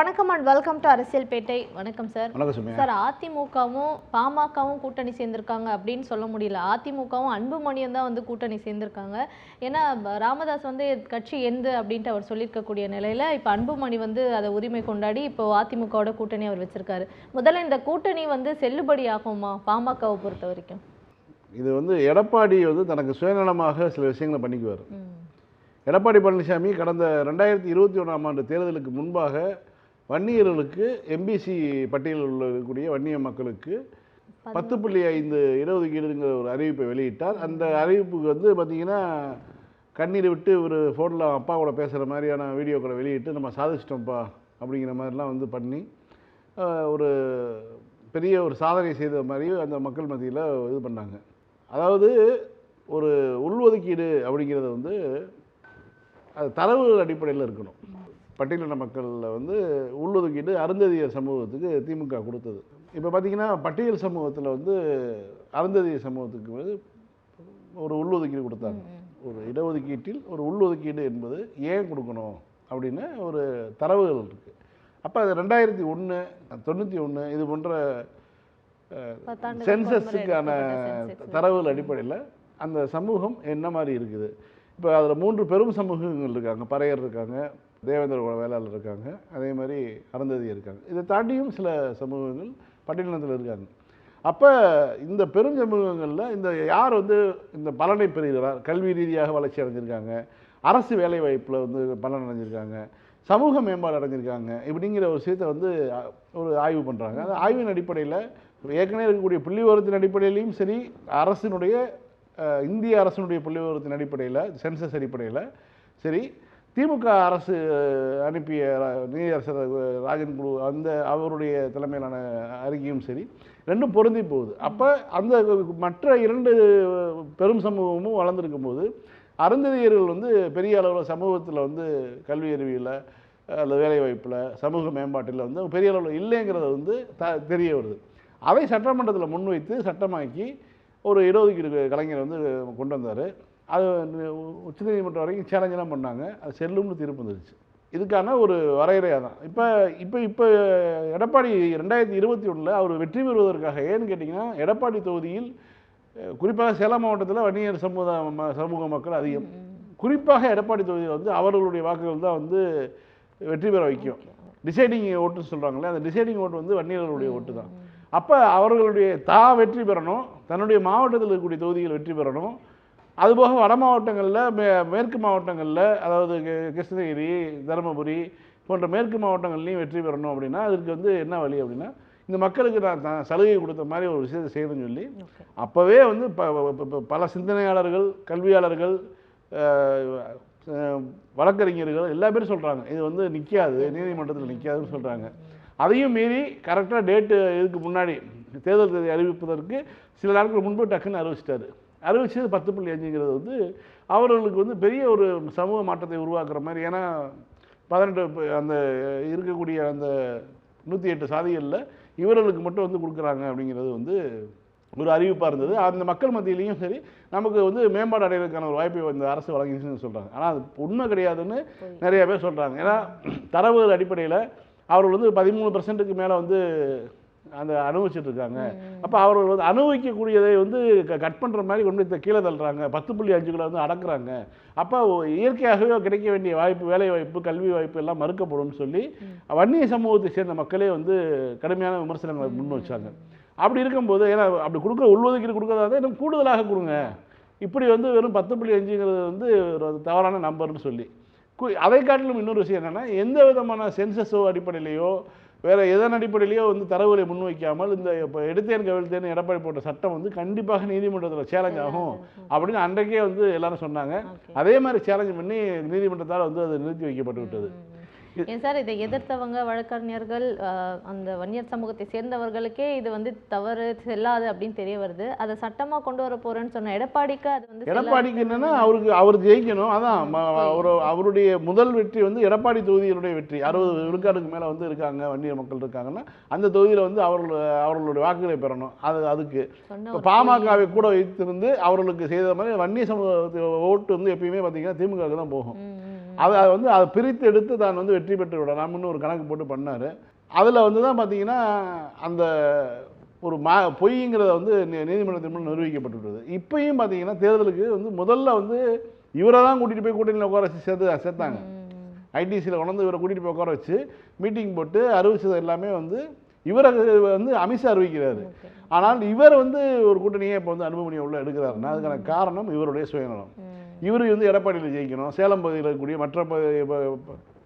வணக்கம் and welcome to அரசியல் பேட்டை வணக்கம் சார் சார் அதிமுகவும் பாமகவும் கூட்டணி சேர்ந்திருக்காங்க அப்படின்னு சொல்ல முடியல. அதிமுகவும் அன்புமணியும் தான் வந்து கூட்டணி சேர்ந்திருக்காங்க. ஏன்னா ராமதாஸ் வந்து கட்சி எந்து அப்படின்ட்டு அவர் சொல்லியிருக்கக்கூடிய நிலையில இப்போ அன்புமணி வந்து அதை உரிமை கொண்டாடி இப்போ அதிமுகவோட கூட்டணி அவர் வச்சிருக்காரு. முதல்ல இந்த கூட்டணி வந்து செல்லுபடி ஆகுமா பாமகவை பொறுத்த வரைக்கும்? இது வந்து எடப்பாடி வந்து தனக்கு சுயநலமாக சில விஷயங்களை பண்ணிக்குவார். எடப்பாடி பழனிசாமி கடந்த ரெண்டாயிரத்தி இருபத்தி ஒன்றாம் ஆண்டு தேர்தலுக்கு முன்பாக வன்னியர்களுக்கு எம்பிசி பட்டியலில் உள்ள இருக்கக்கூடிய வன்னிய மக்களுக்கு பத்து புள்ளி ஐந்து இடஒதுக்கீடுங்கிற ஒரு அறிவிப்பை வெளியிட்டார். அந்த அறிவிப்புக்கு வந்து பார்த்திங்கன்னா கண்ணீர் விட்டு ஒரு ஃபோனில் அப்பாவோட பேசுகிற மாதிரியான வீடியோக்களை வெளியிட்டு நம்ம சாதிச்சிட்டோம்ப்பா அப்படிங்கிற மாதிரிலாம் வந்து பண்ணி ஒரு பெரிய ஒரு சாதனை செய்த மாதிரி அந்த மக்கள் மத்தியில் இது பண்ணாங்க. அதாவது ஒரு உள்ஒதுக்கீடு அப்படிங்கிறது வந்து அது தரவு அடிப்படையில் இருக்கணும். பட்டியலின மக்களில் வந்து உள்ளொதுக்கீடு அருந்ததியர் சமூகத்துக்கு திமுக கொடுத்தது. இப்போ பார்த்தீங்கன்னா பட்டியல் சமூகத்தில் வந்து அருந்ததியர் சமூகத்துக்கு வந்து ஒரு உள்ளொதுக்கீடு கொடுத்தாங்க. ஒரு இடஒதுக்கீட்டில் ஒரு உள்ளொதுக்கீடு என்பது ஏன் கொடுக்கணும் அப்படின்னு ஒரு தரவுகள் இருக்குது அப்போ அது ரெண்டாயிரத்தி ஒன்று தொண்ணூற்றி ஒன்று இது போன்ற சென்சஸுக்கான. தரவுகள் அடிப்படையில் அந்த சமூகம் என்ன மாதிரி இருக்குது. இப்போ அதில் மூன்று பெரும் சமூகங்கள் இருக்காங்க. பறையர் இருக்காங்க தேவேந்திர குல வேளாளர் இருக்காங்க. அதே மாதிரி அருந்ததி இருக்காங்க. இதை தாண்டியும் சில சமூகங்கள் பட்டியலினத்தில் இருக்காங்க. அப்போ இந்த பெரும் சமூகங்களில் இந்த யார் வந்து இந்த பலனை பெறுகிறார்? கல்வி ரீதியாக வளர்ச்சி அடைஞ்சிருக்காங்க. அரசு வேலை வாய்ப்பில் வந்து பலன் அடைஞ்சிருக்காங்க. சமூக மேம்பாடு அடைஞ்சிருக்காங்க. இப்படிங்கிற ஒரு விஷயத்தை வந்து ஒரு ஆய்வு பண்ணுறாங்க அந்த ஆய்வின் அடிப்படையில் ஏற்கனவே இருக்கக்கூடிய புள்ளி விவரத்தின் அடிப்படையிலையும் சரி அரசினுடைய இந்திய அரசினுடைய புள்ளி விவரத்தின் அடிப்படையில் சென்சஸ் அடிப்படையில் சரி திமுக அரசு அனுப்பிய ரா- நீதியரசர் ராஜன் குழு அந்த அவருடைய தலைமையிலான அறிக்கையும் சரி ரெண்டும் பொருந்தி போகுது. அப்போ அந்த மற்ற இரண்டு பெரும் சமூகமும் வளர்ந்துருக்கும் போது அருந்ததியர்கள் வந்து பெரிய அளவில் சமூகத்தில் வந்து கல்வி அறிவியில் அல்லது வேலைவாய்ப்பில் சமூக மேம்பாட்டில் வந்து பெரிய அளவில் இல்லைங்கிறது வந்து த தெரிய வருது. அதை சட்டமன்றத்தில் முன்வைத்து சட்டமாக்கி ஒரு இடஒதுக்கீடு கலைஞர் வந்து கொண்டு வந்தார். அது உச்சநீதிமன்றம் வரைக்கும் சேலஞ்செல்லாம் பண்ணாங்க. அது செல்லும்னு தீர்ப்பு வந்துருச்சு. இதுக்கான ஒரு வரையறையாக தான். இப்போ இப்போ இப்போ எடப்பாடி ரெண்டாயிரத்தி இருபத்தி ஒன்றில் அவர் வெற்றி பெறுவதற்காக ஏன்னு கேட்டிங்கன்னா எடப்பாடி தொகுதியில் குறிப்பாக சேலம் மாவட்டத்தில் வன்னியர் சமூக ம- சமூக மக்கள் அதிகம். குறிப்பாக எடப்பாடி தொகுதியில் வந்து அவர்களுடைய வாக்குகள் தான் வந்து வெற்றி பெற வைக்கும். டிசைடிங் ஓட்டுன்னு சொல்கிறாங்களே அந்த டிசைடிங் ஓட்டு வந்து வன்னியர்களுடைய ஓட்டு தான். அப்போ அவர்களுடைய தா வெற்றி பெறணும் தன்னுடைய மாவட்டத்தில் இருக்கக்கூடிய தொகுதிகள் வெற்றி பெறணும் அதுபோக வட மாவட்டங்களில் மே மேற்கு மாவட்டங்களில் அதாவது கிருஷ்ணகிரி தருமபுரி போன்ற மேற்கு மாவட்டங்கள்லையும் வெற்றி பெறணும் அப்படின்னா அதுக்கு வந்து என்ன வழி அப்படின்னா இந்த மக்களுக்கு நான் த- சலுகை கொடுத்த மாதிரி ஒரு விஷயத்தை செய்யணும்னு சொல்லி. அப்போவே வந்து ப பல சிந்தனையாளர்கள் கல்வியாளர்கள் வழக்கறிஞர்கள் எல்லா பேரும் சொல்கிறாங்க இது வந்து நிற்காது நீதிமன்றத்தில் நிற்காதுன்னு சொல்கிறாங்க அதையும் மீறி கரெக்டாக டேட்டு இதுக்கு முன்னாடி தேர்தல் தேதி அறிவிப்பதற்கு சில நாட்கள் முன்பு டக்குன்னு அறிவிச்சிட்டாரு. அறிவிச்சது பத்து புள்ளி அஞ்சுங்கிறது வந்து அவர்களுக்கு வந்து பெரிய ஒரு சமூக மாற்றத்தை உருவாக்குற மாதிரி. ஏன்னா பதினெட்டு அந்த இருக்கக்கூடிய அந்த நூற்றி எட்டு சாதிகளில் இவர்களுக்கு மட்டும் வந்து கொடுக்குறாங்க அப்படிங்கிறது வந்து ஒரு அறிவிப்பாக இருந்தது. அந்த மக்கள் மத்தியிலையும் சரி நமக்கு வந்து மேம்பாடு அடைவதற்கான ஒரு வாய்ப்பை இந்த அரசு வழங்கிச்சுன்னு சொல்கிறாங்க ஆனால் அது உண்மை கிடையாதுன்னு நிறைய பேர் சொல்கிறாங்க ஏன்னா தரவுகள் அடிப்படையில் அவர்கள் வந்து பதிமூணு பர்சன்ட்டுக்கு மேலே வந்து அந்த அனுபவிச்சுட்டு இருக்காங்க அப்போ அவர்கள் வந்து அனுபவிக்கக்கூடியதை வந்து கட் பண்ணுற மாதிரி கொண்டு போய் கீழே தள்ளுறாங்க. பத்து புள்ளி அஞ்சுகளை வந்து அடக்குறாங்க. அப்போ இயற்கையாகவே கிடைக்க வேண்டிய வாய்ப்பு வேலை வாய்ப்பு கல்வி வாய்ப்பு எல்லாம் மறுக்கப்படும் சொல்லி வன்னிய சமூகத்தை சேர்ந்த மக்களே வந்து கடுமையான விமர்சனங்களை முன் வச்சாங்க. அப்படி இருக்கும்போது ஏன்னா அப்படி கொடுக்குற உள்ஒதுக்கீடு கொடுக்கறதா இன்னும் கூடுதலாக கொடுங்க. இப்படி வந்து வெறும் பத்து புள்ளி அஞ்சுங்கிறது வந்து ஒரு தவறான நம்பர்னு சொல்லி. கு- அதை காட்டிலும் இன்னொரு விஷயம் என்னென்னா எந்த விதமான சென்சஸோ அடிப்படையிலையோ வேறு எதன் அடிப்படையிலையோ வந்து தரவுகளை முன்வைக்காமல் இந்த இப்போ எடுத்தேன் கவிழ்த்தேன் எடப்பாடி போட்ட சட்டம் வந்து கண்டிப்பாக நீதிமன்றத்தில் சேலஞ்ச் ஆகும் அப்படின்னு அன்றைக்கே வந்து எல்லாரும் சொன்னாங்க. அதே மாதிரி சேலஞ்ச் பண்ணி நீதிமன்றத்தால் வந்து அது நிறுத்தி வைக்கப்பட்டு விட்டது. ஏன் சார் இதை எதிர்த்தவங்க வழக்கறிஞர்கள் அந்த வன்னியர் சமூகத்தை சேர்ந்தவர்களுக்கே இது வந்து தவறு செல்லாது அப்படின்னு தெரிய வருது. அதை சட்டமா கொண்டு வர போறேன்னு சொன்ன எடப்பாடிக்கு அது வந்து. எடப்பாடிக்கு என்னன்னா அவருக்கு அவர் ஜெயிக்கணும். அதான் அவர் அவருடைய முதல் வெற்றி வந்து எடப்பாடி தொகுதியினுடைய வெற்றி. அறுபது விழுக்காடுக்கு மேலே வந்து இருக்காங்க வன்னியர் மக்கள் இருக்காங்கன்னா அந்த தொகுதியில் வந்து அவர்கள் அவர்களுடைய வாக்குகளை பெறணும். அது அதுக்கு. ஒரு பாமகவை கூட வைத்திருந்து அவர்களுக்கு செய்த மாதிரி வன்னிய சமூக ஓட்டு வந்து எப்பயுமே பார்த்தீங்கன்னா திமுகவுக்கு தான் போகும். அதை அதை வந்து அதை பிரித்து எடுத்து தான் வந்து வெற்றி பெற்று விடலாம்னு ஒரு கணக்கு போட்டு பண்ணார். அதில் வந்து தான் பார்த்தீங்கன்னா அந்த ஒரு மா பொய்ங்கிறத வந்து நீ- நீதிமன்றத்தின் முன் நிரூபிக்கப்பட்டுள்ளது இப்பயும் பார்த்தீங்கன்னா தேர்தலுக்கு வந்து முதல்ல வந்து இவரை தான் கூட்டிகிட்டு போய் கூட்டணியில் உட்கார வச்சு சேர்த்து சேர்த்தாங்க. ஐடிசியில் கொண்டு இவரை கூட்டிகிட்டு போய் உட்கார வச்சு மீட்டிங் போட்டு அறிவிச்சது எல்லாமே வந்து இவரை வந்து அமித்ஷா அறிவிக்கிறாரு. ஆனால் இவர் வந்து ஒரு கூட்டணியை இப்போ வந்து அனுபவம் உள்ள எடுக்கிறாருன்னா அதுக்கான காரணம் இவருடைய சுயநலம். இவர் வந்து எடப்பாடியில் ஜெயிக்கணும் சேலம் பகுதியில் இருக்கக்கூடிய மற்ற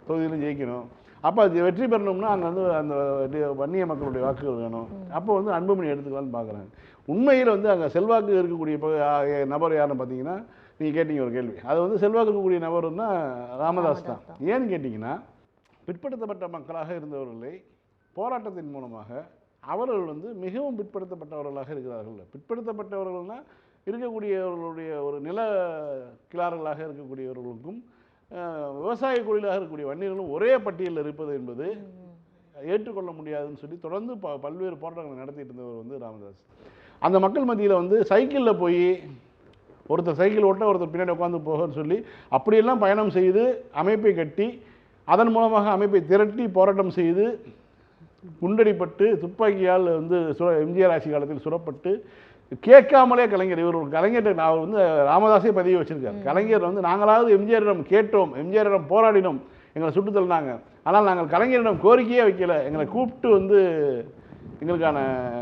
தொகுதியிலும் ஜெயிக்கணும். அப்போ அது வெற்றி பெறணும்னா அங்கே வந்து அந்த வன்னிய மக்களுடைய வாக்குகள் வேணும். அப்போ வந்து அன்புமணி எடுத்துக்கலாம்னு பார்க்குறாங்க உண்மையில் வந்து அங்கே செல்வாக்கு இருக்கக்கூடிய நபர் யாருன்னு பார்த்தீங்கன்னா நீங்கள் கேட்டீங்க ஒரு கேள்வி. அது வந்து செல்வாக்கு இருக்கக்கூடிய நபர்னா ராமதாஸ் தான். ஏன்னு கேட்டிங்கன்னா பிற்படுத்தப்பட்ட மக்களாக இருந்தவர்களை போராட்டத்தின் மூலமாக அவர்கள் வந்து மிகவும் பிற்படுத்தப்பட்டவர்களாக இருக்கிறார்கள். பிற்படுத்தப்பட்டவர்கள்னா இருக்கக்கூடியவர்களுடைய ஒரு நில கிளார்களாக இருக்கக்கூடியவர்களுக்கும் விவசாய தொழிலாக இருக்கக்கூடிய வன்னியர்களும் ஒரே பட்டியலில் இருப்பது என்பது ஏற்றுக்கொள்ள முடியாதுன்னு சொல்லி தொடர்ந்து ப பல்வேறு போராட்டங்களை நடத்திட்டு இருந்தவர் வந்து ராமதாஸ். அந்த மக்கள் மத்தியில் வந்து சைக்கிளில் போய் ஒருத்தர் சைக்கிள் ஓட்ட ஒருத்தர் பின்னாடி உட்காந்து போகன்னு சொல்லி அப்படியெல்லாம் பயணம் செய்து அமைப்பை கட்டி அதன் மூலமாக அமைப்பை திரட்டி போராட்டம் செய்து குண்டடிப்பட்டு துப்பாக்கியால் வந்து சுர எம்ஜிஆர் ஆட்சி காலத்தில் சுடப்பட்டு கேட்காமலே கலைஞர் இவர் ஒரு கலைஞர் அவர் வந்து ராமதாஸே பதிவு வச்சிருக்கார். கலைஞர் வந்து நாங்களாவது எம்ஜிஆரிடம் கேட்டோம் எம்ஜிஆரிடம் போராடினோம் எங்களை சுட்டு தள்ளினாங்க. ஆனால் நாங்கள் கலைஞரிடம் கோரிக்கையே வைக்கல. எங்களை கூப்பிட்டு வந்து எங்களுக்கான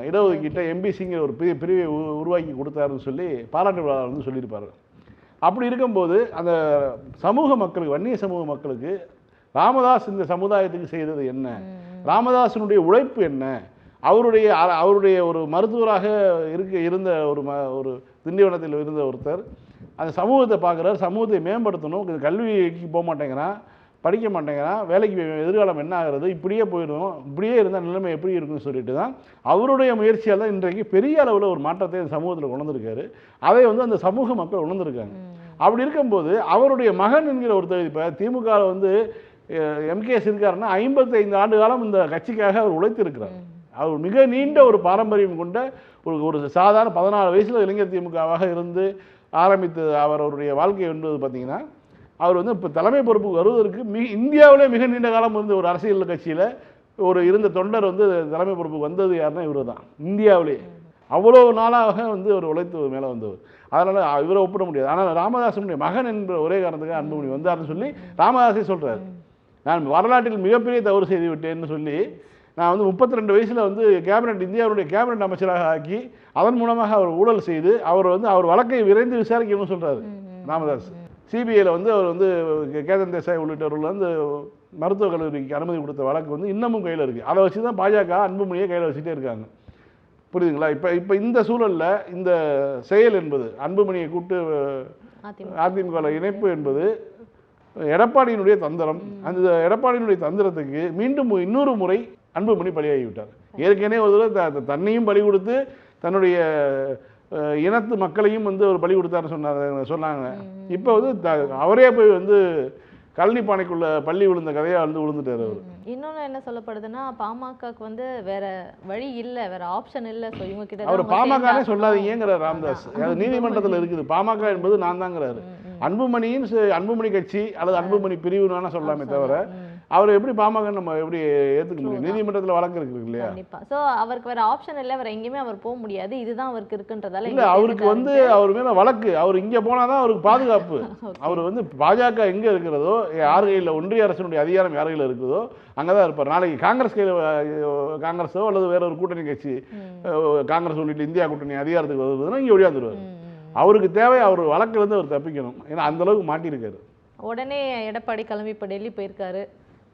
இடஒதுக்கீட்டை எம்பிசிங்கிற ஒரு பிரி பிரிவை உருவாக்கி கொடுத்தாருன்னு சொல்லி பாராட்டு விழாவில் வந்து சொல்லியிருப்பார். அப்படி இருக்கும்போது அந்த சமூக மக்களுக்கு வன்னிய சமூக மக்களுக்கு ராமதாஸ் இந்த சமுதாயத்துக்கு செய்தது என்ன? ராமதாசனுடைய உழைப்பு என்ன? அவருடைய அவருடைய ஒரு மருத்துவராக இருக்க இருந்த ஒரு ம ஒரு திண்டிவனத்தில் இருந்த ஒருத்தர் அந்த சமூகத்தை பார்க்குறாரு சமூகத்தை மேம்படுத்தணும் கல்விக்கு போக மாட்டேங்கிறான் படிக்க மாட்டேங்கிறான் வேலைக்கு எதிர்காலம் என்ன ஆகிறது இப்படியே போயிடும் இப்படியே இருந்தால் நிலைமை எப்படி இருக்குன்னு சொல்லிட்டு தான் அவருடைய முயற்சியால் தான் இன்றைக்கு பெரிய அளவில் ஒரு மாற்றத்தை சமூகத்தில் கொண்டு வந்திருக்காரு. அதை வந்து அந்த சமூக மக்கள் உணர்ந்திருக்காங்க. அப்படி இருக்கும்போது அவருடைய மகன் என்கிற ஒருத்தர் இப்போ திமுக ல வந்து எம்கேஎஸ் இருக்காருன்னா ஐம்பத்தைந்து ஆண்டு காலம் இந்த கட்சிக்காக அவர் உழைத்திருக்கிறார். அவர் மிக நீண்ட ஒரு பாரம்பரியம் கொண்ட ஒரு ஒரு சாதாரண பதினாலு வயசில் இளைஞர் திமுகவாக இருந்து ஆரம்பித்து அவர் அவருடைய வாழ்க்கை என்பது பார்த்தீங்கன்னா அவர் வந்து இப்போ தலைமை பொறுப்புக்கு வருவதற்கு மிக இந்தியாவிலே மிக நீண்ட காலம் வந்து ஒரு அரசியல் கட்சியில் ஒரு இருந்த தொண்டர் வந்து தலைமை பொறுப்புக்கு வந்தது யாருன்னா இவர் தான். இந்தியாவிலே. அவ்வளோ நாளாக வந்து அவர் உழைத்து மேலே வந்தவர். அதனால் இவரை ஒப்பிட முடியாது. ஆனால் ராமதாசனுடைய மகன் என்ற ஒரே காரணத்துக்காக அன்புமணி வந்தார்னு சொல்லி ராமதாஸே சொல்கிறார் நான் வரலாற்றில் மிகப்பெரிய தவறு செய்து விட்டேன்னு சொல்லி நான் வந்து முப்பத்தி ரெண்டு வயசில் வந்து கேபினட் இந்தியாவுடைய கேபினட் அமைச்சராக ஆக்கி அதன் மூலமாக அவர் ஊழல் செய்து அவர் வந்து அவர் வழக்கை விரைந்து விசாரிக்கணும்னு சொல்கிறாரு ராமதாஸ். சிபிஐயில் வந்து அவர் வந்து கேதன் தேசாய் உள்ளிட்டவர்கள் வந்து மருத்துவக் கல்லூரிக்கு அனுமதி கொடுத்த வழக்கு வந்து இன்னமும் கையில் இருக்குது அதை வச்சு தான் பாஜக அன்புமணியை கையில் வச்சுட்டே இருக்காங்க. புரியுதுங்களா? இப்போ இப்போ இந்த சூழலில் இந்த செயல் என்பது அன்புமணியை கூப்பிட்டு அதிமுக. அதிமுக இணைப்பு என்பது எடப்பாடியினுடைய தந்திரம் அந்த எடப்பாடியினுடைய தந்திரத்துக்கு மீண்டும் இன்னொரு முறை அன்புமணி பலியாகி விட்டார் ஏற்கனவே ஒரு தடவை தன்னையும் பலி கொடுத்து தன்னுடைய இனத்து மக்களையும் வந்து ஒரு பலி கொடுத்தாருன்னு சொன்னாங்க சொன்னாங்க. இப்போ வந்து அவரே போய் வந்து கழனி பானைக்குள்ள பள்ளி விழுந்த கதையா வந்து விழுந்துட்டார் அவர். இன்னொன்னு என்ன சொல்லப்படுதுன்னா பாமகக்கு வந்து வேற வழி இல்ல வேற ஆப்ஷன் இல்ல. சோ இவங்க கிட்ட அவர் பாமகனே சேர்ந்தா- சொல்லாதீங்கிற ராமதாஸ். அது நீதிமன்றத்தில் இருக்குது. பாமக என்பது நான் தாங்கிறாரு. அன்புமணியின் ச- அன்புமணி கட்சி அல்லது அன்புமணி பிரிவுனா சொல்லாமே தவிர அவர் எப்படி பாமக நம்ம எப்படி ஏத்துக்க முடியும்? நீதிமன்றத்தில் வழக்கு இருக்கு இல்லையா? சோ அவருக்கு வேற ஆப்ஷன் இல்ல. வேற எங்கேயுமே அவர் போக முடியாது. இதுதான் அவருக்கு இருக்குன்றதால இல்ல அவருக்கு வந்து அவர் மேல வழக்கு. அவர் இங்க போனாதான் அவருக்கு பாதுகாப்பு. அவர் வந்து பாஜக எங்க இருக்கிறதோ யார் கையில் ஒன்றிய அரசினுடைய அதிகாரம் யார் கையில் இருக்குதோ அங்கதான் இருப்பார். நாளைக்கு காங்கிரஸ் கையில் காங்கிரஸோ அல்லது வேற ஒரு கூட்டணி கட்சி காங்கிரஸ் உள்ளிட்ட இந்தியா கூட்டணி அதிகாரத்துக்கு வருதுன்னா இங்க ஒழியாந்துருவார். அவருக்கு தேவை அவர் வழக்குல இருந்து அவர் தப்பிக்கணும். ஏன்னா அந்த அளவுக்கு மாட்டியிருக்காரு. உடனே எடப்பாடி கிளம்பி இப்ப டெல்லி போயிருக்காரு.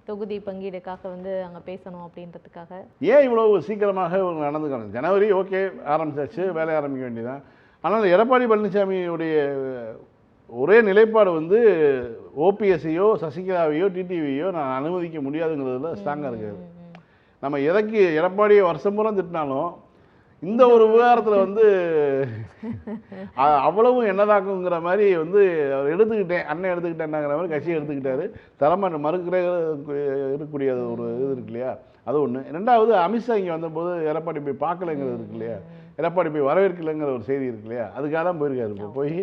தொகுதி பங்கீடுக்காக வந்து அங்க பேசணும் அப்படின்றதுக்காக. ஏன் இவ்வளவு சீக்கிரமாக இவங்க நடந்துக்கணும்? ஜனவரி ஓகே ஆரம்பிச்சாச்சு வேலையை ஆரம்பிக்க வேண்டியதான் ஆனால் எடப்பாடி பழனிசாமியுடைய ஒரே நிலைப்பாடு வந்து ஓபிஎஸ்சியோ சசிகலாவையோ டிடிவியோ நான் அனுமதிக்க முடியாதுங்கிறதுல ஸ்ட்ராங்காக இருக்காரு. நம்ம எதைக்கு எடப்பாடியை வருஷம் பூரா திட்டினாலும் இந்த ஒரு விவகாரத்தில் வந்து அவ்வளவும் என்னதாக்குங்கிற மாதிரி வந்து அவர் எடுத்துக்கிட்டேன் அண்ணன் எடுத்துக்கிட்டேன்னாங்கிற மாதிரி கட்சி எடுத்துக்கிட்டாரு. தலைமை மறுக்கிற இருக்கக்கூடிய ஒரு இது இருக்கு இல்லையா? அது ஒன்று ரெண்டாவது அமித்ஷா இங்கே வந்தபோது எடப்பாடி போய் பார்க்கலைங்கிறது இருக்கு இல்லையா? எடப்பாடி போய் வரவேற்கலைங்கிற ஒரு செய்தி இருக்கு இல்லையா? அதுக்காக தான் போயிருக்காரு இப்போ போய்.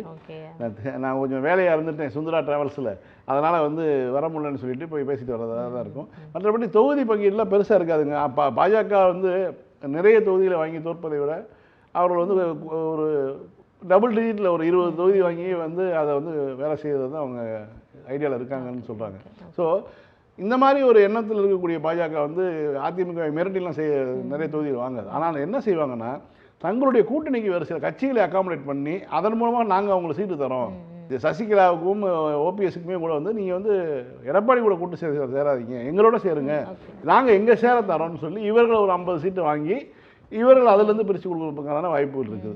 நான் கொஞ்சம் வேலையாக இருந்துட்டேன் சுந்தரா டிராவல்ஸில். அதனால் வந்து வர முடியலன்னு சொல்லிட்டு போய் பேசிட்டு வரதா தான் இருக்கும். மற்றபடி தொகுதி பங்கீடுலாம் பெருசாக இருக்காதுங்க. அப்போ பாஜக வந்து நிறைய தொகுதிகளை வாங்கி தோற்பதை விட அவர்கள் வந்து ஒரு டபுள் டிஜிட்டில் ஒரு இருபது தொகுதி வாங்கி வந்து அதை வந்து வேலை செய்கிறது தான் அவங்க ஐடியாவில் இருக்காங்கன்னு சொல்கிறாங்க ஸோ இந்த மாதிரி ஒரு எண்ணத்தில் இருக்கக்கூடிய பாஜக வந்து அதிமுக மிரட்டிலாம் செய்ய நிறைய தொகுதிகள் வாங்காது. ஆனால் என்ன செய்வாங்கன்னா தங்களுடைய கூட்டணிக்கு வேறு சில கட்சிகளை அகாமடேட் பண்ணி அதன் மூலமாக நாங்கள் அவங்களுக்கு சீட்டு தரோம். இது சசிகலாவுக்கும் ஓபிஎஸ்க்குமே கூட வந்து நீங்கள் வந்து எடப்பாடி கூட கூட்டு சேர சேராதீங்க. எங்களோட சேருங்க. நாங்கள் எங்கே சேர தரோம்னு சொல்லி இவர்கள் ஒரு ஐம்பது சீட்டு வாங்கி இவர்கள் அதுலேருந்து பிரித்து கொடுக்கறதுக்கான வாய்ப்புகள் இருக்குது.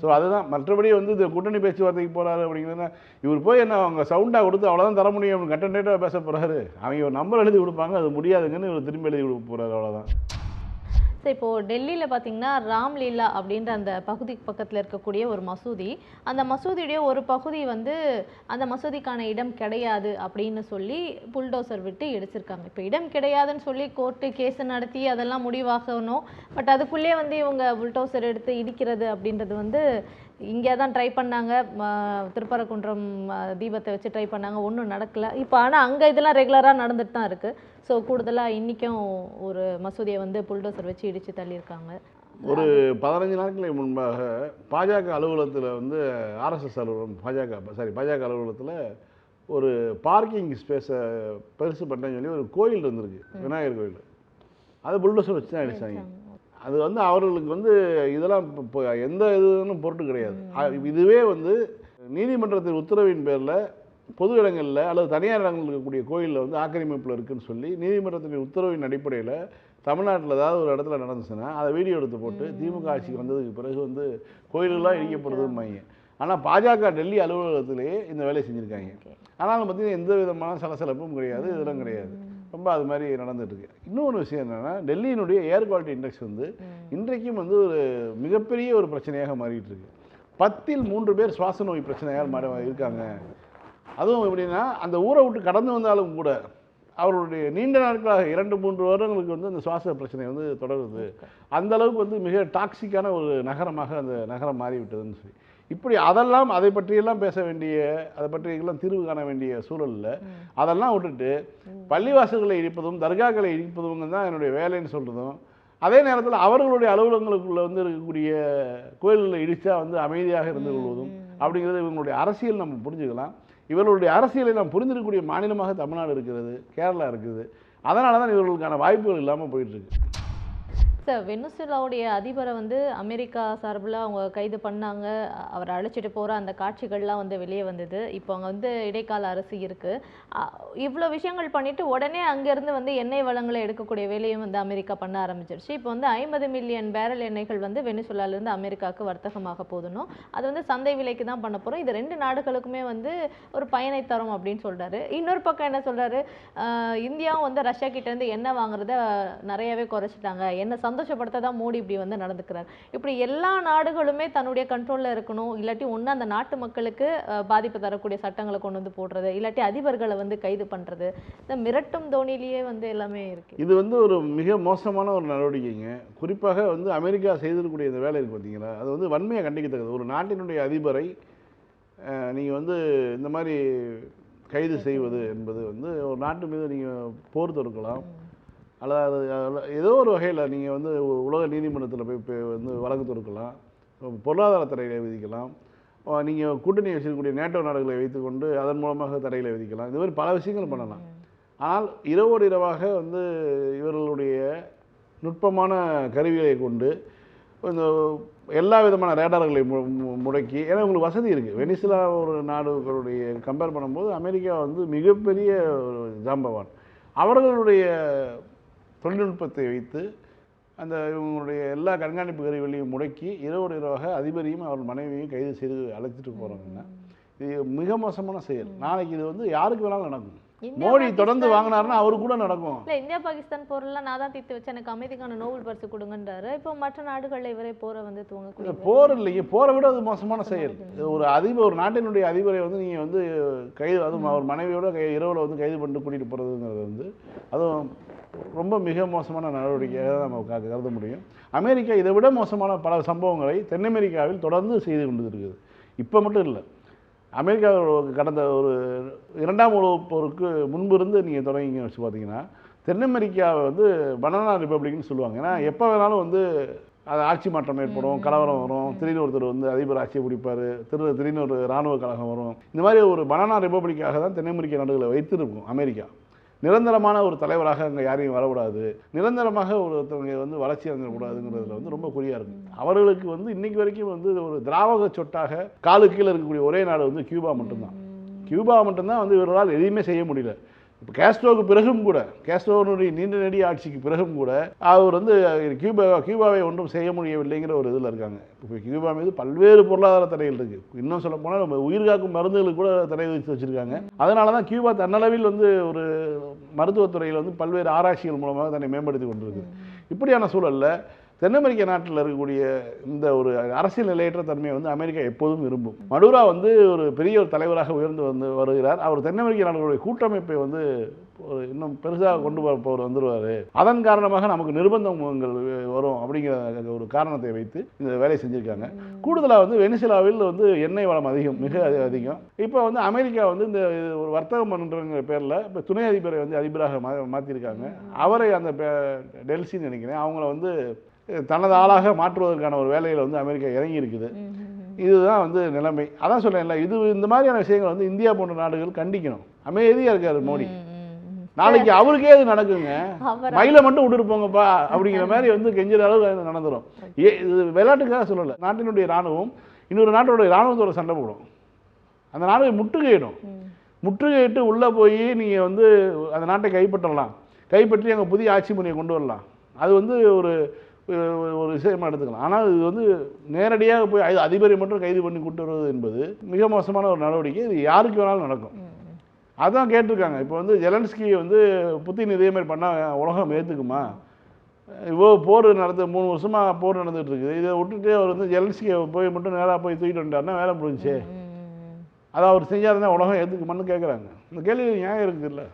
ஸோ அதுதான். மற்றபடி வந்து இந்த கூட்டணி பேச்சுவார்த்தைக்கு போகிறாரு அப்படிங்கிறதுனா இவர் போய் என்ன அவங்க சவுண்டாக கொடுத்து அவ்வளோதான் தர முடியும் கண்டென்ட்டாக பேச போகிறாரு அவங்க ஒரு நம்பர் எழுதி கொடுப்பாங்க அது முடியாதுங்கன்னு இவர் திரும்பி எழுதி கொடுக்க போகிறாரு அவ்வளோதான் ஸோ இப்போது டெல்லியில் பார்த்தீங்கன்னா ராம்லீலா அப்படின்ற அந்த பகுதிக்கு பக்கத்தில் இருக்கக்கூடிய ஒரு மசூதி. அந்த மசூதியுடைய ஒரு பகுதி வந்து அந்த மசூதிக்கான இடம் கிடையாது அப்படின்னு சொல்லி புல்டோசர் விட்டு இடிச்சிருக்காங்க. இப்போ இடம் கிடையாதுன்னு சொல்லி கோர்ட்டு கேஸ் நடத்தி அதெல்லாம் முடிவாகணும். பட் அதுக்குள்ளே வந்து இவங்க புல்டோசர் எடுத்து இடிக்கிறது அப்படின்றது வந்து இங்கே தான் ட்ரை பண்ணாங்க திருப்பரங்குன்றம் தீபத்தை வச்சு ட்ரை பண்ணாங்க. ஒன்றும் நடக்கல. இப்போ ஆனால் அங்கே இதெல்லாம் ரெகுலராக நடந்துட்டு தான் இருக்குது ஸோ கூடுதலாக இன்றைக்கும் ஒரு மசூதியை வந்து புல்டோசர் வச்சு இடித்து தள்ளியிருக்காங்க. ஒரு பதினஞ்சு நாட்களுக்கு முன்பாக பாஜக அலுவலகத்தில் வந்து ஆர்எஸ்எஸ் அலுவலகம் பாஜக சாரி பாஜக அலுவலகத்தில் ஒரு பார்க்கிங் ஸ்பேஸை பெருசு பண்ணேன்னு சொல்லி ஒரு கோயில் இருந்திருக்கு. விநாயகர் கோயில். அது புல்டோசர் வச்சு தான் அடிச்சாங்க அது வந்து அவர்களுக்கு வந்து இதெல்லாம் இப்போ- எந்த இதுன்னு பொருட்டு கிடையாது. இதுவே வந்து நீதிமன்றத்தின் உத்தரவின் பேரில் பொது இடங்களில் அல்லது தனியார் இடங்களில் இருக்கக்கூடிய கோயிலில் வந்து ஆக்கிரமிப்பில் இருக்குன்னு சொல்லி நீதிமன்றத்தின் உத்தரவின் அடிப்படையில் தமிழ்நாட்டில் ஏதாவது ஒரு இடத்துல நடந்துச்சுன்னா அதை வீடியோ எடுத்து போட்டு திமுக ஆட்சிக்கு வந்ததுக்கு பிறகு வந்து கோயிலெல்லாம் இடிக்கப்படுதும்பாங்க ஆனால் பாஜக டெல்லி அலுவலகத்திலேயே இந்த வேலையை செஞ்சுருக்காங்க. ஆனாலும் பார்த்தீங்கன்னா எந்த விதமான சலசலப்பும் கிடையாது இதெல்லாம் கிடையாது. ரொம்ப அது மாதிரி நடந்துட்டு இருக்கு இன்னொரு விஷயம் என்னன்னா டெல்லியினுடைய ஏர் குவாலிட்டி இண்டெக்ஸ் வந்து இன்றைக்கும் வந்து ஒரு மிகப்பெரிய ஒரு பிரச்சனையாக மாறிட்டு இருக்கு பத்தில் மூன்று பேர் சுவாச நோய் பிரச்சனையாக மாற இருக்காங்க. அதுவும் எப்படின்னா அந்த ஊரை விட்டு கடந்து வந்தாலும் கூட அவர்களுடைய நீண்ட நாட்களாக இரண்டு மூன்று வருடங்களுக்கு வந்து அந்த சுவாச பிரச்சனை வந்து தொடருது. அந்த அளவுக்கு வந்து மிக டாக்ஸிக்கான ஒரு நகரமாக அந்த நகரம் மாறிவிட்டதுன்னு சொல்லி. இப்படி அதெல்லாம் அதை பற்றியெல்லாம் பேச வேண்டிய அதை பற்றியெல்லாம் தீர்வு காண வேண்டிய சூழல்ல அதெல்லாம் விட்டுட்டு பள்ளிவாசல்களை இடிப்பதும் தர்காக்களை இடிப்பதும் தான் என்னுடைய வேலைன்னு சொல்றதும் அதே நேரத்தில் அவர்களுடைய அலுவலகங்களுக்குள்ள வந்து இருக்கக்கூடிய கோயில்களில் இடிச்சா வந்து அமைதியாக இருந்து கொள்வதும் அப்படிங்கிறது இவங்களுடைய அரசியல் நம்ம புரிஞ்சுக்கலாம். இவர்களுடைய அரசியலை நாம் புரிந்திருக்கக்கூடிய மாநிலமாக தமிழ்நாடு இருக்கிறது கேரளா இருக்குது. அதனால தான் இவர்களுக்கான வாய்ப்புகள் இல்லாமல் போயிட்டு இருக்கு. சார் வெனிசுலாவுடைய அதிபரை வந்து அமெரிக்கா சார்பில் அவங்க கைது பண்ணாங்க. அவர் அவரை அழைச்சிட்டு போகிற அந்த காட்சிகள்லாம் வந்து வெளியே வந்தது. இப்போ அங்கே வந்து இடைக்கால அரசு இருக்குது இவ்வளோ விஷயங்கள் பண்ணிட்டு உடனே அங்கேருந்து வந்து எண்ணெய் வளங்களை எடுக்கக்கூடிய வேலையும் வந்து அமெரிக்கா பண்ண ஆரம்பிச்சிருச்சு. இப்போ வந்து ஐம்பது மில்லியன் பேரல் எண்ணெய்கள் வந்து வெனிசுலாலேருந்து அமெரிக்காவுக்கு வர்த்தகமாக போதணும் அது வந்து சந்தை விலைக்கு தான் பண்ண போகிறோம் இது ரெண்டு நாடுகளுக்குமே வந்து ஒரு பயனை தரும் அப்படின்னு சொல்கிறாரு இன்னொரு பக்கம் என்ன சொல்கிறாரு இந்தியாவும் வந்து ரஷ்யா கிட்டேருந்து எண்ணெய் வாங்குறத நிறையவே குறைச்சிட்டாங்க. என்ன சந்தோஷப்படுத்த தான் மோடி இப்படி வந்து நடந்துக்கிறார். இப்படி எல்லா நாடுகளுமே தன்னுடைய கண்ட்ரோலில் இருக்கணும் இல்லாட்டி ஒன்று அந்த நாட்டு மக்களுக்கு பாதிப்பு தரக்கூடிய சட்டங்களை கொண்டு வந்து போடுறது இல்லாட்டி அதிபர்களை வந்து கைது பண்ணுறது இந்த மிரட்டும் தோணிலேயே வந்து எல்லாமே இருக்குது இது வந்து ஒரு மிக மோசமான ஒரு நடவடிக்கைங்க. குறிப்பாக வந்து அமெரிக்கா செய்திருக்கக்கூடிய இந்த வேலை இருக்கு பார்த்தீங்களா அது வந்து வன்மையாக கண்டிக்கத்தக்கது. ஒரு நாட்டினுடைய அதிபரை நீங்கள் வந்து இந்த மாதிரி கைது செய்வது என்பது வந்து ஒரு நாட்டு மீது நீங்கள் போர் தொடுக்கலாம். அல்லது ஏதோ ஒரு வகையில் நீங்கள் வந்து உலக நீதிமன்றத்தில் போய் வந்து வழக்கு தொடுக்கலாம் பொருளாதார தடைகளை விதிக்கலாம் நீங்கள் கூட்டணி வச்சிருக்கக்கூடிய நேட்டோ நாடுகளை வைத்துக்கொண்டு அதன் மூலமாக தடைகளை விதிக்கலாம். இது மாதிரி பல விஷயங்கள் பண்ணலாம். ஆனால் இரவோடு இரவாக வந்து இவர்களுடைய நுட்பமான கருவிகளை கொண்டு இந்த எல்லா விதமான ரேடார்களை முடக்கி ஏன்னா உங்களுக்கு வசதி இருக்குது வெனிசுலா ஒரு நாடுகளுடைய கம்பேர் பண்ணும்போது அமெரிக்கா வந்து மிகப்பெரிய ஒரு ஜாம்பவான். அவர்களுடைய தொழில்நுட்பத்தை வைத்து அந்த இவங்களுடைய எல்லா கண்காணிப்பு கருவிகளையும் முடக்கி இரவோடு இரவாக அதிபரையும் அவர் மனைவியையும் கைது செய்து அழைச்சிட்டு போகிறாங்கன்னா இது மிக மோசமான செயல். நாளைக்கு இது வந்து யாருக்கு வேணாலும் நடக்கும். மோடி தொடர்ந்து பாகிஸ்தான் வாங்கினாருன்னா அவரு கூட நடக்கும். இல்ல இந்தியா பாகிஸ்தான் போரெல்லாம் நான் தான் தீர்த்து வச்சேன். எனக்கு அமைதிக்கான நோபல் பரிசு கொடுங்கன்றாரு. இப்போ மற்ற நாடுகள்ல இவரே போரை வந்து இது போர் இல்லையே போரை விட அது மோசமான செயல். இது ஒரு அதிபர் ஒரு நாட்டினுடைய அதிபரை வந்து நீங்கள் வந்து கைது அதுவும் அவர் மனைவியோட இரவில் வந்து கைது பண்ணிட்டு கூட்டிகிட்டு போகிறதுங்கிறது வந்து அதுவும் ரொம்ப மிக மோசமான நடவடிக்கையாக தான் நம்ம க- கருத முடியும். அமெரிக்கா இதை விட மோசமான பல சம்பவங்களை தென் அமெரிக்காவில் தொடர்ந்து செய்து கொண்டு இருக்குது இப்போ மட்டும் இல்லை. அமெரிக்கா கடந்த ஒரு இரண்டாம் உலகப் போருக்கு முன்பு இருந்து நீங்கள் தொடங்கிங்க வச்சு பார்த்தீங்கன்னா தென் அமெரிக்காவை வந்து பனானா ரிப்பப்ளிக்னு சொல்லுவாங்க. ஏன்னா எப்போ வேணாலும் வந்து அது ஆட்சி மாற்றம் ஏற்படும் கலவரம் வரும். திடீர்னு ஒருத்தர் வந்து அதிபர் ஆட்சியை பிடிப்பார். திரு திடீர்னு ஒரு இராணுவ கழகம் வரும். இந்த மாதிரி ஒரு பனானா ரிப்பப்ளிக்காக தான் தென் அமெரிக்க நாடுகளை வைத்திருக்கும் அமெரிக்கா. நிரந்தரமான ஒரு தலைவராக அங்கே யாரையும் வரக்கூடாது. நிரந்தரமாக ஒருத்தவங்க வந்து வளர்ச்சி அடைஞ்சிடக்கூடாதுங்கிறதுல வந்து ரொம்ப குறியாக இருக்கும் அவர்களுக்கு வந்து இன்னைக்கு வரைக்கும் வந்து ஒரு திராவக சொட்டாக காலு கீழே இருக்கக்கூடிய ஒரே நாடு வந்து கியூபா மட்டும்தான். கியூபா மட்டும்தான் வந்து இவர்களால் எதையுமே செய்ய முடியல. இப்போ கேஸ்ட்ரோவுக்கு பிறகும் கூட கேஸ்ட்ரோனுடைய நீண்ட நெடிய ஆட்சிக்கு பிறகும் கூட அவர் வந்து கியூபா கியூபாவை ஒன்றும் செய்ய முடியவில்லைங்கிற ஒரு இதில் இருக்காங்க. இப்போ கியூபா மீது பல்வேறு பொருளாதார தடைகள் இருக்குது இன்னும் சொல்ல போனால் நம்ம உயிர்காக்கும் மருந்துகளுக்கு கூட தடை விதித்து வச்சுருக்காங்க. அதனால தான் கியூபா தன்னளவில் வந்து ஒரு மருத்துவத்துறையில் வந்து பல்வேறு ஆராய்ச்சிகள் மூலமாக தன்னை மேம்படுத்தி கொண்டிருக்கு இப்படியான சூழல்ல தென் அமெரிக்க நாட்டில் இருக்கக்கூடிய இந்த ஒரு அரசியல் நிலையற்ற தன்மையை வந்து அமெரிக்கா எப்போதும் விரும்பும். மடுரா வந்து ஒரு பெரிய ஒரு தலைவராக உயர்ந்து வந்து வருகிறார். அவர் தென் அமெரிக்க நாடுகளுடைய கூட்டமைப்பை வந்து ஒரு இன்னும் பெருசாக கொண்டு வரப்பவர் வந்துடுவார் அதன் காரணமாக நமக்கு நிர்பந்தங்கள் வரும் அப்படிங்கிற ஒரு காரணத்தை வைத்து இந்த வேலையை செஞ்சுருக்காங்க. கூடுதலாக வந்து வெனிசுலாவில் வந்து எண்ணெய் வளம் அதிகம் மிக அதிகம். இப்போ வந்து அமெரிக்கா வந்து இந்த ஒரு வர்த்தக மன்றங்கிற பேரில் இப்போ துணை அதிபரை வந்து அதிபராக மா மாற்றிருக்காங்க அவரை அந்த டெல்சின்னு நினைக்கிறேன். அவங்கள வந்து தனது ஆளாக மாற்றுவதற்கான ஒரு வேலையில் வந்து அமெரிக்கா இறங்கி இருக்குது இதுதான் வந்து நிலைமை. அதான் சொல்றேன்ல இது இந்த மாதிரியான விஷயங்கள் வந்து இந்தியா போன்ற நாடுகள் கண்டிக்கணும். அமைதியாக இருக்காரு மோடி. நாளைக்கு அவருக்கே அது நடக்குங்க. மயிலை மட்டும் விட்டுட்டு போங்கப்பா அப்படிங்கிற மாதிரி வந்து கெஞ்சுற அளவுக்கு அது நடந்துரும். ஏ இது விளையாட்டுக்காக சொல்லலை. நாட்டினுடைய ராணுவம் இன்னொரு நாட்டோட ராணுவத்தோட சண்டை போடும். அந்த நாடு முற்றுகையிடும். முற்றுகையிட்டு உள்ளே போய் நீங்கள் வந்து அந்த நாட்டை கைப்பற்றலாம். கைப்பற்றி அங்கே புதிய ஆட்சி முறையை கொண்டு வரலாம். அது வந்து ஒரு ஒரு- விஷயமா எடுத்துக்கலாம். ஆனால் இது வந்து நேரடியாக போய் அது அதிபரை மட்டும் கைது பண்ணி கூட்டு வருவது என்பது மிக மோசமான ஒரு நடவடிக்கை. இது யாருக்கு வேணாலும் நடக்கும். அதான் கேட்டிருக்காங்க. இப்போ வந்து ஜெலன்ஸ்கி வந்து புத்தின் இதே மாதிரி பண்ணால் உலகம் ஏற்றுக்குமா இவ்வளோ போர் நடந்து மூணு வருஷமாக போர் நடந்துட்டு இருக்குது இதை விட்டுட்டு அவர் வந்து ஜெலன்ஸ்கியை போய் மட்டும் நேராக போய் தூக்கிட்டு வந்துட்டாருன்னா வேலை முடிஞ்சுச்சு. அதை அவர் செஞ்சாருன்னா உலகம் ஏற்றுக்குமான்னு கேட்குறாங்க இந்த கேள்வி நியாயம் இருக்குது இல்லை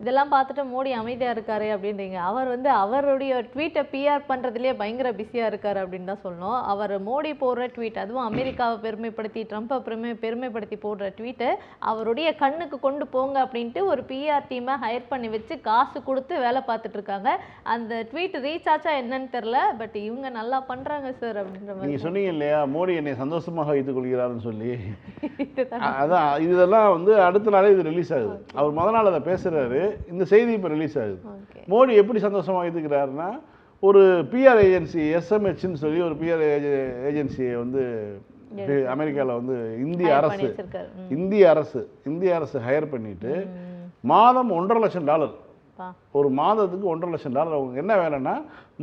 இதெல்லாம் பார்த்துட்டு மோடி அமைதியா இருக்காரு அப்படின்றீங்க. அவர் வந்து அவருடைய ட்வீட்டை பிஆர் பண்றதுலயே பயங்கர பிஸியா இருக்காரு அப்படின்னு தான் சொல்லணும். அவர் மோடி போடுற ட்வீட் அதுவும் அமெரிக்காவை பெருமைப்படுத்தி ட்ரம்ப்பை பெருமை பெருமைப்படுத்தி போடுற ட்வீட்டை அவருடைய கண்ணுக்கு கொண்டு போங்க அப்படின்ட்டு ஒரு பிஆர் டீமை ஹையர் பண்ணி வச்சு காசு கொடுத்து வேலை பார்த்துட்டு இருக்காங்க. அந்த ட்வீட் ரீச் ஆச்சா என்னன்னு தெரியல பட் இவங்க நல்லா பண்றாங்க சார் அப்படின்ற மாதிரி. நீங்கள் சொன்னீங்க இல்லையா மோடி என்னை சந்தோஷமாக வைத்துக் கொள்கிறாருன்னு சொல்லி. அதான் இதெல்லாம் வந்து அடுத்த நாளே இது ரிலீஸ் ஆகுது. அவர் முத நாள் அதை பேசுகிறாரு இந்த செய்தி இப்போ ரிலீஸ் ஆகுது மோடி எப்படி சந்தோஷமாக வைத்துக்கிறாருன்னா ஒரு பிஆர் ஏஜென்சி எஸ்எம்ஹெச்னு சொல்லி ஒரு பிஆர் ஏஜென்சியை வந்து அமெரிக்காவில் வந்து இந்திய அரசு. இந்திய அரசு இந்திய அரசு ஹையர் பண்ணிட்டு. மாதம் ஒன்றரை லட்சம் டாலர் ஒரு மாதத்துக்கு ஒன்றரை லட்சம் டாலர் அவங்க என்ன வேலைன்னா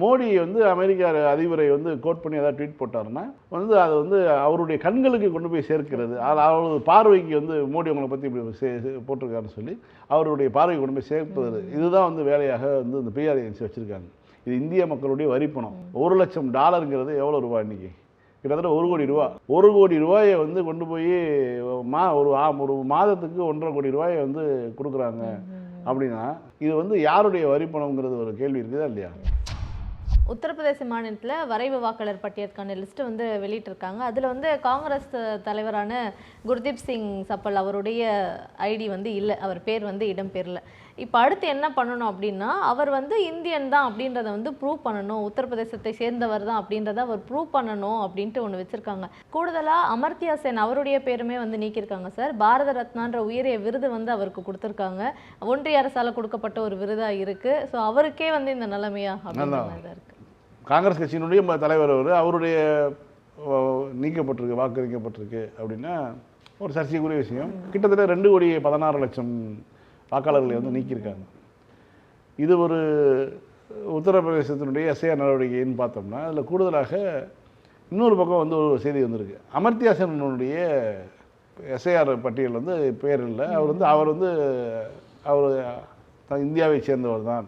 மோடி வந்து அமெரிக்கா அதிபரை வந்து கோட் பண்ணி ஏதாவது ட்வீட் போட்டாருன்னா வந்து அது வந்து அவருடைய கண்களுக்கு கொண்டு போய் சேர்க்கிறது. அது அவரது பார்வைக்கு வந்து மோடி உங்களை பற்றி இப்படி போட்டிருக்காருன்னு சொல்லி அவருடைய பார்வைக்கு கொண்டு போய் சேர்ப்பது. இதுதான் வந்து வேலையாக வந்து இந்த பிஆர் ஏஜென்சி வச்சுருக்காங்க. இது இந்திய மக்களுடைய வரிப்பணம் ஒரு லட்சம் டாலருங்கிறது எவ்வளோ ரூபாய் இன்னைக்கு? கிட்டத்தட்ட ஒரு கோடி ரூபா. ஒரு கோடி ரூபாயை வந்து கொண்டு போய் மா ஒரு ஒரு மாதத்துக்கு ஒன்றரை கோடி ரூபாயை வந்து கொடுக்குறாங்க. அப்படின்னா இது வந்து யாருடைய வரிப்பணம்ங்கிறது ஒரு கேள்வி இருக்குதா இல்லையா? உத்தரப்பிரதேச மாநிலத்தில் வரைவு வாக்காளர் பட்டியலுக்கான லிஸ்ட்டு வந்து வெளியிட்டிருக்காங்க. அதில் வந்து காங்கிரஸ் தலைவரான குர்தீப் சிங் சப்பல் அவருடைய ஐடி வந்து இல்லை அவர் பேர் வந்து இடம்பெறல. இப்போ அடுத்து என்ன பண்ணணும் அப்படின்னா அவர் வந்து இந்தியன் தான் அப்படின்றத வந்து ப்ரூவ் பண்ணணும். உத்தரப்பிரதேசத்தை சேர்ந்தவர் தான் அப்படின்றத அவர் ப்ரூவ் பண்ணணும் அப்படின்ட்டு ஒன்று வச்சுருக்காங்க. கூடுதலாக அமர்த்தியா சென் அவருடைய பேருமே வந்து நீக்கியிருக்காங்க சார். பாரத ரத்னான்ற உயரிய விருது வந்து அவருக்கு கொடுத்துருக்காங்க. ஒன்றிய அரசால் கொடுக்கப்பட்ட ஒரு விருதாக இருக்குது ஸோ அவருக்கே வந்து இந்த நிலைமையா அப்படின்ற அதான். மாதிரி தான் இருக்குது காங்கிரஸ் கட்சியினுடைய தலைவர் அவர் அவருடைய நீக்கப்பட்டிருக்கு வாக்கு நீக்கப்பட்டிருக்கு அப்படின்னா ஒரு சர்ச்சைக்குரிய விஷயம். கிட்டத்தட்ட ரெண்டு கோடி பதினாறு லட்சம் வாக்காளர்களை வந்து நீக்கியிருக்காங்க. இது ஒரு உத்தரப்பிரதேசத்தினுடைய எஸ்ஐஆர் நடவடிக்கைன்னு பார்த்தோம்னா அதில் கூடுதலாக இன்னொரு பக்கம் வந்து ஒரு செய்தி வந்திருக்கு. அமர்த்தியாசனுடைய எஸ்ஐஆர் பட்டியல் வந்து பேர் இல்லை. அவர் வந்து அவர் வந்து அவர் இந்தியாவை சேர்ந்தவர் தான்.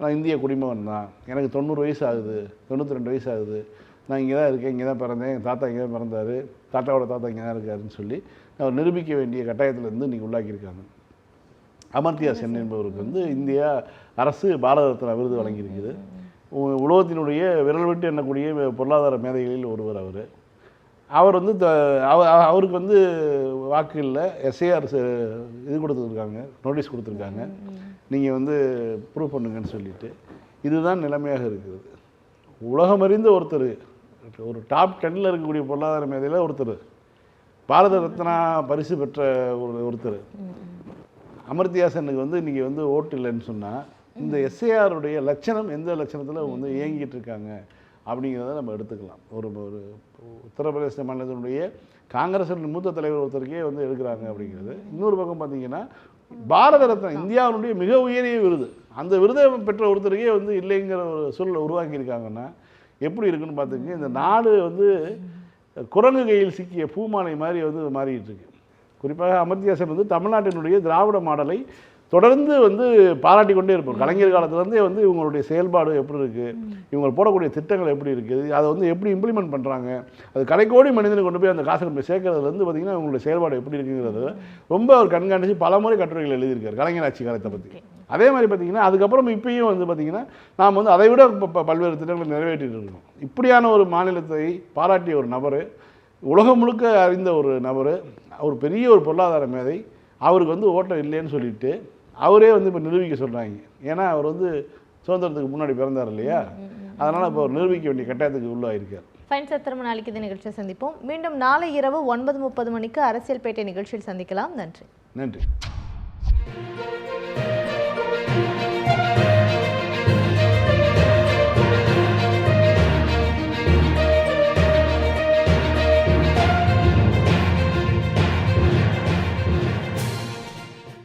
நான் இந்திய குடிமகன் தான். எனக்கு தொண்ணூறு வயசு ஆகுது தொண்ணூற்றி ரெண்டு வயசு ஆகுது. நான் இங்கே தான் இருக்கேன் இங்கே தான் பிறந்தேன் எங்கள் தாத்தா இங்கே தான் பிறந்தார் தாத்தாவோட தாத்தா இங்கே தான் இருக்காருன்னு சொல்லி அவர் நிரூபிக்க வேண்டிய கட்டாயத்தில் இருந்து இன்றைக்கி உள்ளாக்கியிருக்காங்க. அமர்த்தியா சென் என்பவருக்கு வந்து இந்தியா அரசு பாரத ரத்னா விருது வழங்கியிருக்குது உலகத்தினுடைய விரல் விட்டு எண்ணக்கூடிய பொருளாதார மேதைகளில் ஒருவர் அவர். அவர் வந்து அவருக்கு வந்து வாக்கு இல்லை. எஸ்ஏஆர் இது கொடுத்துருக்காங்க. நோட்டீஸ் கொடுத்துருக்காங்க. நீங்கள் வந்து ப்ரூவ் பண்ணுங்கன்னு சொல்லிட்டு. இதுதான் நிலைமையாக இருக்குது. உலகமறிந்த ஒருத்தர். ஒரு டாப் டென்னில் இருக்கக்கூடிய பொருளாதார மேதையில் ஒருத்தர். பாரத ரத்னா பரிசு பெற்ற ஒரு ஒருத்தர். அமர்த்தியா சென்னுக்கு வந்து இன்றைக்கி வந்து ஓட்டு இல்லைன்னு சொன்னால் இந்த எஸ்ஏஆருடைய லட்சணம் எந்த லட்சணத்தில் வந்து இயங்கிட்டு இருக்காங்க அப்படிங்கிறத நம்ம எடுத்துக்கலாம். ஒரு ஒரு உத்தரப்பிரதேச மாநிலத்தினுடைய காங்கிரஸின் மூத்த தலைவர் ஒருத்தருக்கே வந்து எடுக்கிறாங்க அப்படிங்கிறது. இன்னொரு பக்கம் பார்த்தீங்கன்னா பாரத ரத்னா இந்தியாவினுடைய மிக உயரிய விருது. அந்த விருதை பெற்ற ஒருத்தருக்கே வந்து இல்லைங்கிற ஒரு சூழலை உருவாக்கியிருக்காங்கன்னா எப்படி இருக்குன்னு பார்த்துங்க இந்த நாடு வந்து குரங்கு கையில் சிக்கிய பூமாலை மாதிரி வந்து மாறிட்டு இருக்கு. குறிப்பாக அமர்த்தியாசன் வந்து தமிழ்நாட்டினுடைய திராவிட மாடலை தொடர்ந்து வந்து பாராட்டி கொண்டே இருப்போம். கலைஞர் காலத்துலேருந்தே வந்து இவங்களுடைய செயல்பாடு எப்படி இருக்குது இவங்க போடக்கூடிய திட்டங்கள் எப்படி இருக்குது அதை வந்து எப்படி இம்ப்ளிமெண்ட் பண்ணுறாங்க அது கடைக்கோடி மனிதனை கொண்டு போய் அந்த காசை நம்ம போய் சேர்க்கறதுலேருந்து பார்த்தீங்கன்னா இவங்களுடைய செயல்பாடு எப்படி இருக்குங்கிறது ரொம்ப அவர் கண்காணித்து பல முறை கட்டுரைகள் எழுதியிருக்காரு கலைஞர் ஆட்சி காலத்தை பற்றி அதே மாதிரி பார்த்தீங்கன்னா அதுக்கப்புறம் இப்பயும் வந்து பார்த்தீங்கன்னா நாம் வந்து அதை விட இப்போ பல்வேறு திட்டங்களை நிறைவேற்றிட்டு இருக்கோம். இப்படியான ஒரு மாநிலத்தை பாராட்டிய ஒரு நபர் உலகம் முழுக்க அறிந்த ஒரு நபர் அவர் பெரிய ஒரு பொருளாதார மேதை அவருக்கு வந்து ஓட்டம் இல்லைன்னு சொல்லிட்டு அவரே வந்து இப்போ நிரூபிக்க சொல்கிறாங்க ஏன்னா அவர் வந்து சுதந்திரத்துக்கு முன்னாடி பிறந்தார் இல்லையா? அதனால் இப்போ அவர் நிரூபிக்க வேண்டிய கட்டாயத்துக்கு உள்ளாயிருக்கார். ஃபைன் சார் திரும்ப நாளைக்கு இந்த நிகழ்ச்சியை சந்திப்போம். மீண்டும் நாளை இரவு ஒன்பது முப்பது மணிக்கு அரசியல் பேட்டை நிகழ்ச்சியில் சந்திக்கலாம். நன்றி. நன்றி.